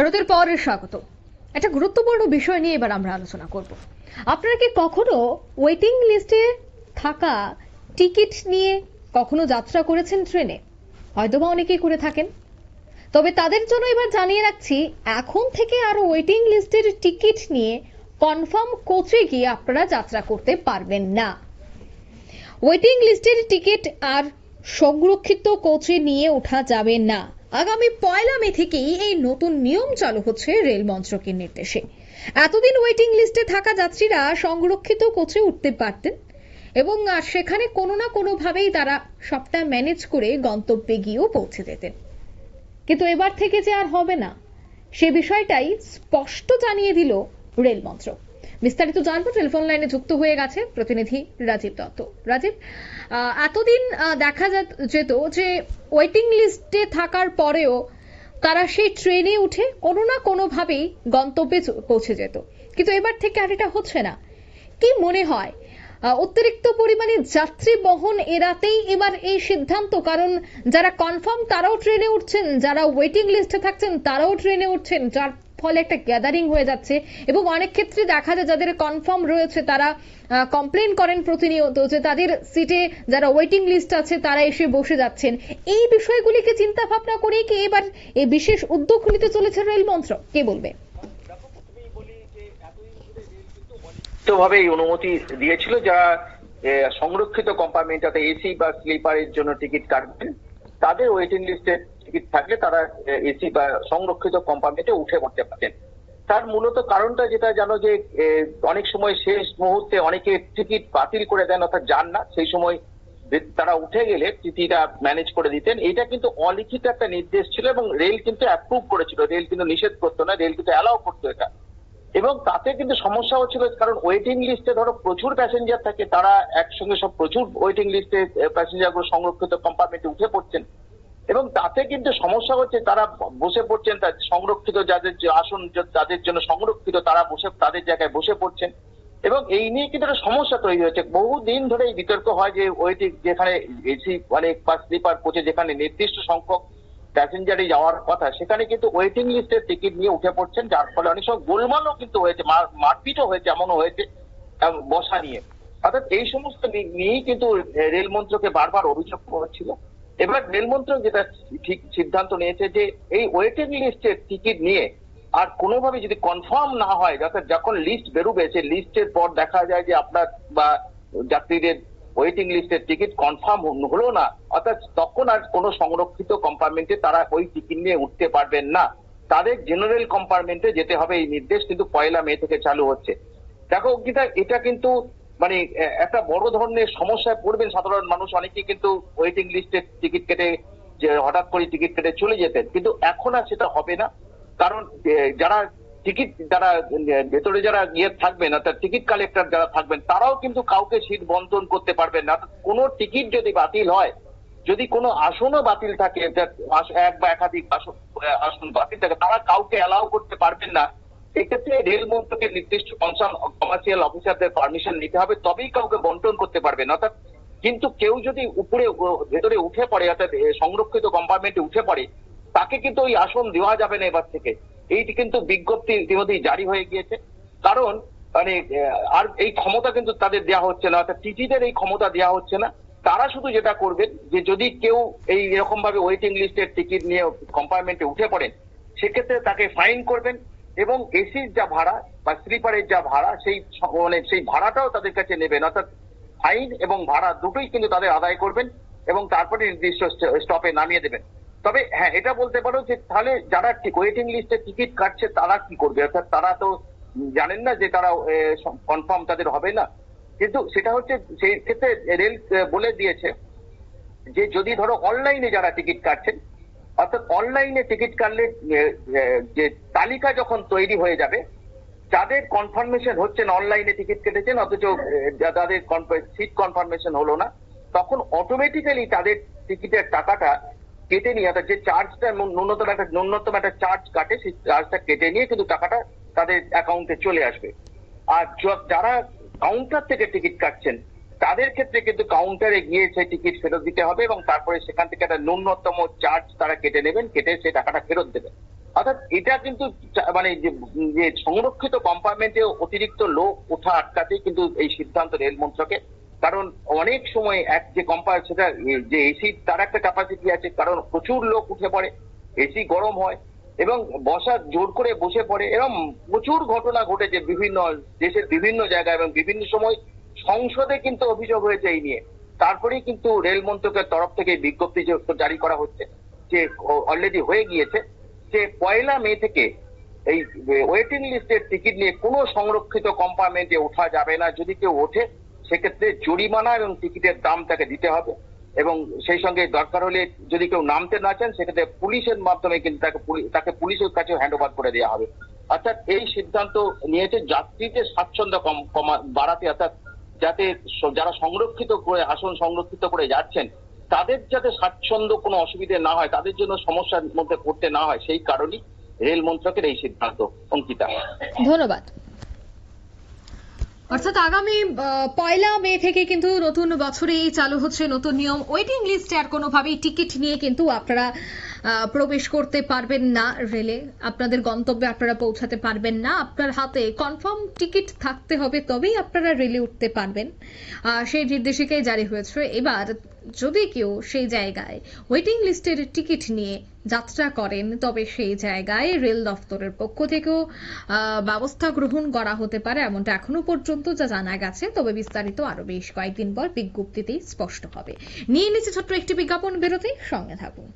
বিরতির পরে স্বাগত। একটা গুরুত্বপূর্ণ বিষয় নিয়ে এবার আমরা আলোচনা করব। আপনারা কি কখনো ওয়েটিং লিস্টে থাকা টিকিট নিয়ে কখনো যাত্রা করেছেন ট্রেনে? হয়তোবা অনেকেই করে থাকেন। তবে তাদের জন্য এবার জানিয়ে রাখছি, এখন থেকে আরও ওয়েটিং লিস্টের টিকিট নিয়ে কনফার্ম কোচে গিয়ে আপনারা যাত্রা করতে পারবেন না। ওয়েটিং লিস্টের টিকিট আর সংরক্ষিত কোচে নিয়ে ওঠা যাবে না। আগামী পয়লা মে থেকেই এই নতুন নিয়ম চালু হচ্ছে রেল মন্ত্রকের নির্দেশে। এতদিন ওয়েটিং লিস্টে থাকা যাত্রীরা সংরক্ষিত কোচে উঠতে পারতেন এবং সেখানে কোনো না কোনোভাবেই তারা সবটা ম্যানেজ করে গন্তব্যে গিয়েও পৌঁছে যেতেন। কিন্তু এবার থেকে যে আর হবে না, সে বিষয়টাই স্পষ্ট জানিয়ে দিল রেল মন্ত্রক। বিস্তারিত জানব। টেলিফোন লাইনে যুক্ত হয়ে গেছে প্রতিনিধি রাজীব দত্ত। রাজীব এতদিন দেখা যেত যে ওয়েটিং লিস্টে থাকার পরেও তারা সেই ট্রেনে উঠে কোনো না কোনোভাবেই গন্তব্যে পৌঁছে যেত। কিন্তু এবার থেকে আর এটা হচ্ছে না। কি মনে হয় অতিরিক্ত পরিমাণে যাত্রী বহন এড়াতেই এবার এই সিদ্ধান্ত? কারণ যারা কনফার্ম তারাও ট্রেনে উঠছেন, যারা ওয়েটিং লিস্টে থাকছেন, তারাও ট্রেনে উঠছেন, যার ফলে একটা গ্যাদারিং হয়ে যাচ্ছে এবং অনেক ক্ষেত্রে দেখা যায় যাদের কনফার্ম রয়েছে তারা কমপ্লেন করেন প্রতিনিয়ত যে তাদের সিটে যারা ওয়েটিং লিস্ট আছে তারা এসে বসে যাচ্ছেন। এই বিষয়গুলিকে চিন্তা ভাবনা করেই কি এবার এই বিশেষ উদ্যোগ নিতে চলেছে রেল মন্ত্রক? কে বলবে? ভাবে অনুমতি দিয়েছিল এ, সংরক্ষিত কম্পার্টমেন্ট অর্থাৎ এসি বা স্লিপারের জন্য টিকিট কাটবেন তাদের ওয়েটিং লিস্টে টিকিট থাকলে তারা এসি বা সংরক্ষিত কম্পার্টমেন্টে উঠে পড়তে পারেন তার মূলত কারণটা যেটা জানো যে অনেক সময় শেষ মুহূর্তে অনেকে টিকিট বাতিল করে দেন অর্থাৎ যান না, সেই সময় তারা উঠে গেলে টিটিটা ম্যানেজ করে দিতেন। এটা কিন্তু অলিখিত একটা নির্দেশ ছিল এবং রেল কিন্তু অ্যাপ্রুভ করেছিল। রেল কিন্তু নিষেধ করতো না, রেল কিন্তু অ্যালাউ করতো এটা। এবং তাতে কিন্তু সমস্যা হচ্ছিল, কারণ ওয়েটিং লিস্টে ধরো প্রচুর প্যাসেঞ্জার থাকে, তারা একসঙ্গে সব প্রচুর ওয়েটিং লিস্টে প্যাসেঞ্জারগুলো সংরক্ষিত কম্পার্টমেন্টে উঠে পড়ছেন। এবং তাতে কিন্তু সমস্যা হচ্ছে তারা বসে পড়ছেন সংরক্ষিত যাদের আসন তাদের জন্য সংরক্ষিত, তারা বসে, তাদের জায়গায় বসে পড়ছেন। এবং এই নিয়ে কিন্তু একটা সমস্যা তৈরি হয়েছে বহুদিন ধরে এই বিতর্ক হয় যে, ওয়েটিং যেখানে এসি মানে স্লিপার কোচে যেখানে নির্দিষ্ট সংখ্যক প্যাসেঞ্জারে যাওয়ার কথা, সেখানে কিন্তু ওয়েটিং লিস্টের টিকিট নিয়ে উঠে পড়ছেন, যার ফলে অনেক সময় গোলমালও কিন্তু হয়েছে মারপিটও হয়েছে, এমনও হয়েছে বসা নিয়ে। অর্থাৎ এই সমস্ত নিয়েই কিন্তু রেল মন্ত্রকে বারবার অভিযোগ হচ্ছিল। এবার রেল মন্ত্রক যেটা ঠিক সিদ্ধান্ত নিয়েছে যে এই ওয়েটিং লিস্টের টিকিট নিয়ে আর কোনোভাবে যদি কনফার্ম না হয়, অর্থাৎ যখন লিস্ট বেরোবে, সেই লিস্টের পর দেখা যায় যে আপনার বা যাত্রীদের ওয়েটিং লিস্টের টিকিট কনফার্ম হলো না, অর্থাৎ তখন আর কোনো সংরক্ষিত কম্পার্টমেন্টে তারা ওই টিকিট নিয়ে উঠতে পারবেন না। তাদের জেনারেল কম্পার্টমেন্টে যেতে হবে এই নির্দেশ কিন্তু পয়লা মে থেকে চালু হচ্ছে। দেখো অঙ্কিতা, এটা কিন্তু মানে একটা বড় ধরনের সমস্যায় পড়বেন সাধারণ মানুষ। অনেকেই কিন্তু ওয়েটিং লিস্টের টিকিট কেটে, যে হঠাৎ করে টিকিট কেটে চলে যেতেন। কিন্তু এখন আর সেটা হবে না। কারণ যারা টিকিট যারা ভেতরে যারা ইয়ে থাকবেন, অর্থাৎ টিকিট কালেক্টর যারা থাকবেন, তারাও কিন্তু কাউকে সিট বন্টন করতে পারবেন না। কোনো টিকিট যদি বাতিল হয়, যদি কোনো আসনও বাতিল থাকে এক বা একাধিক আসন আসন বাতিল থাকে, তারা কাউকে অ্যালাউ করতে পারবেন না। এক্ষেত্রে রেল মন্ত্রকের নির্দিষ্ট কনসার্ন কমার্শিয়াল অফিসারদের পারমিশন নিতে হবে, তবেই কাউকে বন্টন করতে পারবেন। অর্থাৎ কিন্তু কেউ যদি উপরে ভেতরে উঠে পড়ে, অর্থাৎ সংরক্ষিত কম্পার্টমেন্টে উঠে পড়ে, তাকে কিন্তু ওই আসন দেওয়া যাবে না এবার থেকে। এইটি কিন্তু বিজ্ঞপ্তি ইতিমধ্যেই জারি হয়ে গিয়েছে। কারণ মানে আর এই ক্ষমতা কিন্তু তাদের দেওয়া হচ্ছে না। অর্থাৎ টিটিদের এই ক্ষমতা দেওয়া হচ্ছে না। তারা শুধু যেটা করবেন, যে যদি কেউ এই এরকম ভাবে ওয়েটিং লিস্টের টিকিট নিয়ে কম্পার্টমেন্টে উঠে পড়েন, সেক্ষেত্রে তাকে ফাইন করবেন। এবং এসির যা ভাড়া বা স্লিপারের যা ভাড়া, সেই মানে সেই ভাড়াটাও তাদের কাছে নেবেন। অর্থাৎ ফাইন এবং ভাড়া দুটোই কিন্তু তাদের আদায় করবেন এবং তারপরে নির্দিষ্ট স্টপে নামিয়ে দেবেন। তবে হ্যাঁ এটা বলতে পারো যে তাহলে যারা ওয়েটিং লিস্টে টিকিট কাটছে, তারা কি করবে? অর্থাৎ তারা তো জানেন না যে তারা কনফার্ম তাদের হবে না। কিন্তু সেটা হচ্ছে সেই ক্ষেত্রে রেল বলে দিয়েছে যে যদি ধরো অনলাইনে যারা টিকিট কাটছেন অর্থাৎ অনলাইনে টিকিট কাটলে যে তালিকা যখন তৈরি হয়ে যাবে, যাদের কনফার্মেশন হচ্ছেন অনলাইনে টিকিট কেটেছেন, অথচ যাদের সিট কনফার্মেশন হলো না, তখন অটোমেটিক্যালি তাদের টিকিটের টাকাটা কেটে নিয়ে, অর্থাৎ যে চার্জটা ন্যূনতম একটা ন্যূনতম একটা চার্জ কাটে, সেই চার্জটা কেটে নিয়ে কিন্তু টাকাটা তাদের অ্যাকাউন্টে চলে আসবে। আর যারা কাউন্টার থেকে টিকিট কাটছেন তাদের ক্ষেত্রে কিন্তু কাউন্টারে গিয়ে সেই টিকিট ফেরত দিতে হবে এবং তারপরে সেখান থেকে একটা ন্যূনতম চার্জ তারা কেটে নেবেন, কেটে সেই টাকাটা ফেরত দেবেন। অর্থাৎ এটা কিন্তু মানে যে সংরক্ষিত কম্পার্টমেন্টে অতিরিক্ত লোক ওঠা আটকাতে কিন্তু এই সিদ্ধান্ত রেল মন্ত্রকের কারণ অনেক সময় এক যে কম্পার সেটা যে এসি তার একটা ক্যাপাসিটি আছে, কারণ প্রচুর লোক উঠে পড়ে এসি গরম হয় এবং বসা জোর করে বসে পড়ে। এবং প্রচুর ঘটনা ঘটেছে বিভিন্ন দেশের বিভিন্ন জায়গায় এবং বিভিন্ন সময় সংসদে কিন্তু অভিযোগ হয়েছে এই নিয়ে। তারপরেই কিন্তু রেল মন্ত্রকের তরফ থেকে বিজ্ঞপ্তি জারি করা হচ্ছে, যে অলরেডি হয়ে গিয়েছে যে পয়লা মে থেকে এই ওয়েটিং লিস্টের টিকিট নিয়ে কোনো সংরক্ষিত কম্পার্টমেন্টে ওঠা যাবে না। যদি কেউ ওঠে, সেক্ষেত্রে জরিমানা এবং টিকিটের দাম তাকে দিতে হবে। এবং সেই সঙ্গে দরকার হলে যদি কেউ নামতে না চান, সেক্ষেত্রে পুলিশের মাধ্যমে কিন্তু তাকে তাকে পুলিশের কাছে হ্যান্ড ওভার করে দেওয়া হবে। অর্থাৎ এই সিদ্ধান্ত নিয়েছে যাত্রীদের স্বাচ্ছন্দ্য কমা- বাড়াতে, অর্থাৎ যাতে যারা সংরক্ষিত করে আসন সংরক্ষিত করে যাচ্ছেন তাদের যাতে স্বাচ্ছন্দ্য কোনো অসুবিধে না হয় তাদের জন্য সমস্যার মধ্যে পড়তে না হয় সেই কারণেই রেল মন্ত্রকের এই সিদ্ধান্ত অঙ্কিতা। ধন্যবাদ। অর্থাৎ আগামী আহ, পয়লা মে থেকে কিন্তু নতুন বছরেই চালু হচ্ছে নতুন নিয়ম। ওয়েটিং লিস্টে আর কোনোভাবেই টিকিট নিয়ে কিন্তু আপনারা প্রবেশ করতে পারবেন না রেলে। আপনাদের গন্তব্যে আপনারা পৌঁছাতে পারবেন না। আপনার হাতে কনফার্ম টিকিট থাকতে হবে, তবেই আপনারা রেলে উঠতে পারবেন। সেই নির্দেশিকাই জারি হয়েছে। এবার যদি কেউ সেই জায়গায় ওয়েটিং লিস্টের টিকিট নিয়ে যাত্রা করেন, তবে সেই জায়গায় রেল দফতরের পক্ষ থেকেও ব্যবস্থা গ্রহণ করা হতে পারে এমনটা এখনও পর্যন্ত যা জানা গেছে। তবে বিস্তারিত আরও বেশ কয়েকদিন পর বিজ্ঞপ্তিতেই স্পষ্ট হবে। নিয়ে নিচ্ছে ছোট্ট একটি বিজ্ঞাপন। বেরোতে সঙ্গে থাকুন।